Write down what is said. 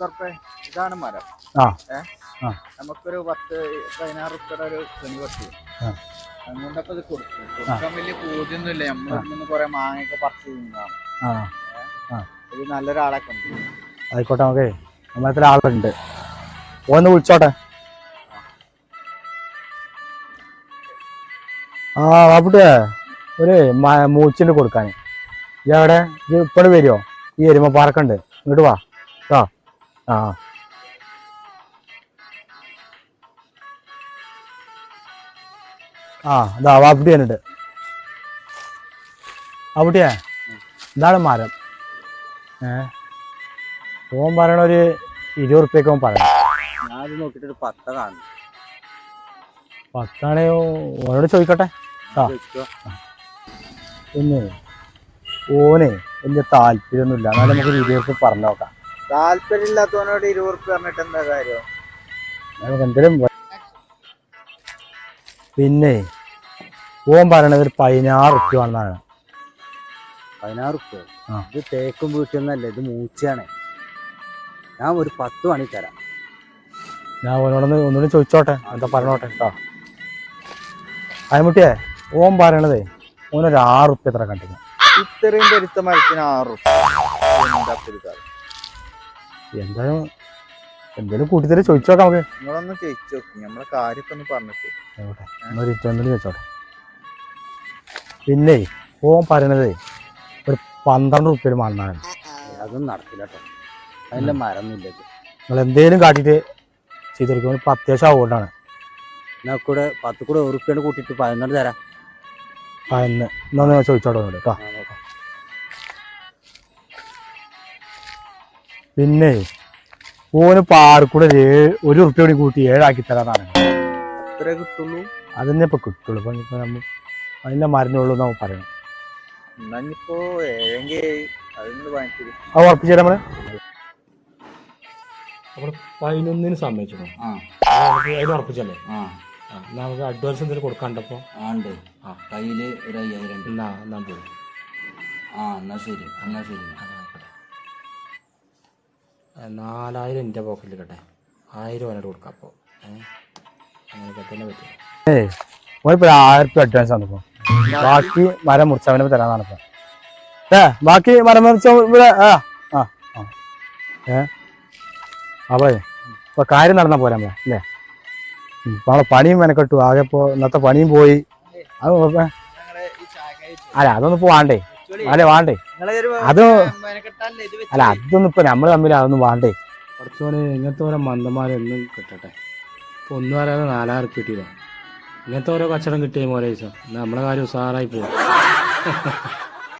Survey ഇതാണ് മരം. നമുക്കൊരു പത്ത് പതിനാറ് ഉപ്പയുടെ ഒരു ആ. അതുകൊണ്ടപ്പോ ഇത് കൊടുക്കും കൊടുക്കാൻ വലിയ പൂജയൊന്നുമില്ല. നമ്മളിന്ന് കുറെ മാങ്ങയൊക്കെ പറിച്ചു തിന്നാണ് ഇത് നല്ലൊരാളൊക്കെ ഉണ്ട് ആയിക്കോട്ടെ നമുക്ക് നമ്മളത്ര ആളുണ്ട്? ഒന്ന് വിളിച്ചോട്ടെ. ആ അവിടെ ഒരു മൂച്ചിന് കൊടുക്കാൻ. ഈ അവിടെ ഇത് ഇപ്പോഴും വരുമോ ഈ എരുമ പാറക്കുണ്ട് ഇങ്ങോട്ട് വാ. ആ ആ. ആ അതാ വാപ്പിട്ടി വന്നിട്ട് വാപ്പിട്ടിയേ ഇതാണ് മരം. ഏ? ഓൻ പറയണ ഒരു ഇരുപത് ഉറുപ്പ്യൊക്കെ ഓൻ പറയണം. ഞാനത് പത്താണേ ഓനോട് ചോദിക്കട്ടെ. ആ. പിന്നെ ഓനെ വലിയ താല്പര്യമൊന്നുമില്ല എന്നാലും നമുക്ക് ഇരുപത് പറഞ്ഞു നോക്കാം. താല്പര്യം ഇരുപർപ്പ് ഇരുപത് റുപ്യ പറഞ്ഞിട്ട് എന്താ കാര്യം? നമുക്ക് എന്തെങ്കിലും പിന്നെ ഓൻ പറയണത് ഒരു പതിനാറ് ഉപ്പ് വേണമെന്നാണ് പതിനാറ് റുപ്യ? ആ. ഇത് തേക്കും വീട്ടിൽ നിന്നല്ല ഇത് മൂച്ചയാണ്. ഞാൻ ഒരു പത്ത് മണി തരാം. ഞാൻ ഓനോടൊന്ന് ഒന്നുകൂടി ചോദിച്ചോട്ടെ എന്താ പറഞ്ഞോട്ടെ കേട്ടോ അയമുട്ടിയെ ഓൻ പറയണതേ ഓനൊരു ആറ് എത്ര കണ്ടിരുന്നു. ഇത്രയും പെരുത്ത മരത്തിന് ആറ് റുപ്യ. എന്താ ഇപ്പൊ ഇത് കാര്യം? എന്തായാലും എന്തേലും കൂട്ടിത്തരം ചോദിച്ചോക്കാം നമുക്ക്. നിങ്ങളൊന്ന് ചോദിച്ചു നോക്കി. നമ്മളെ കാര്യം ഇപ്പൊ ഒന്ന് പറഞ്ഞിട്ട്. ചോദിച്ചോട്ടെ. പിന്നെ ഓൻ പറയണത് ഒരു പന്ത്രണ്ട് ഉപ്പേര് മണ്ണാണ് അതൊന്നും നടക്കില്ല കേട്ടോ അതിന്റെ മരമൊന്നുമില്ല നിങ്ങൾ എന്തേലും കാട്ടിട്ട് ചെയ്ത് കൊടുക്കുമ്പോൾ ഇപ്പം അത്യാവശ്യം ആവുകൊണ്ടാണ് എന്നാ കൂടെ പത്ത് കൂടെ ഒരു റുപ്യാണ് കൂട്ടിയിട്ട് പതിനൊന്ന് തരാം. പതിനൊന്ന്. എന്നാ ചോദിച്ചോട്ടെ കേട്ടോ പിന്നെ ഓന് പാർക്കൂടെ ഒരു ഏഴ് ഒരു ഉറുപ്പ്യ കൂടി കൂട്ടി ഏഴാക്കി തരാന്നാണ് അത്രേ കിട്ടുള്ളൂ? അതന്നെ ഇപ്പൊ കിട്ടുള്ളൂ. ഇപ്പൊ ഇപ്പം നമ്മൾ അതിന്റെ മരുന്നുള്ളൂ നമ്മ പറയണം. എന്നാ ഇനിയിപ്പോ ഏഴെങ്കിൽ അതിനോട് വാങ്ങിച്ചത് അത് ഉറപ്പിച്ചു തരാം നമ്മൾ അപ്പോൾ പതിനൊന്നിന് സമ്മതിച്ചു ആ. ഉറപ്പിച്ചല്ലേ? ആ. ആ എന്നാ നമുക്ക് അഡ്വാൻസ് എന്തെങ്കിലും കൊടുക്കാണ്ടപ്പോ ആ ആ. കയ്യിൽ ഒരു അയ്യായിരം ഉണ്ട്. എന്നാ എന്നാ പോകും ആ എന്നാ ശരി. എന്നാ ശരി. നാലായിരം എന്റെ പോക്കറ്റിൽ കേട്ടെ. ആയിരം അവനോട് കൊടുക്കാം അപ്പോൾ അഡ്വാൻസ് ആണിപ്പോ ബാക്കി മരം മുറിച്ചവനെ തരാന്നാണ് ഇപ്പം. ഏ ബാക്കി മരം മുറിച്ച ഇവിടെ ആ ഏ? അവളെ ഇപ്പൊ കാര്യം നടന്ന പോരാ നമ്മളെ അല്ലേ? നമ്മളെ പണിയും മെനക്കെട്ടു. ആകെ ഇന്നത്തെ പണിയും പോയി. അത് അല്ല അതൊന്നും ഇപ്പൊ വേണ്ടേ? അല്ലെ വാണ്ടേ? അത് അല്ല അതൊന്നും ഇപ്പൊ നമ്മൾ തമ്മിൽ അതൊന്നും വേണ്ടേ? കുറച്ചുപോലെ ഇങ്ങനത്തെ ഓരോ മന്ദന്മാരെന്നും കിട്ടട്ടെ. ഇപ്പൊ ഒന്നും അറിയാതെ നാലായിരം ഉറുപ്പിക കിട്ടിയില്ല ഇങ്ങനത്തെ ഓരോ കച്ചവടം കിട്ടിയ പോലെ നമ്മളെ കാര്യം ഉസാറായി പോകും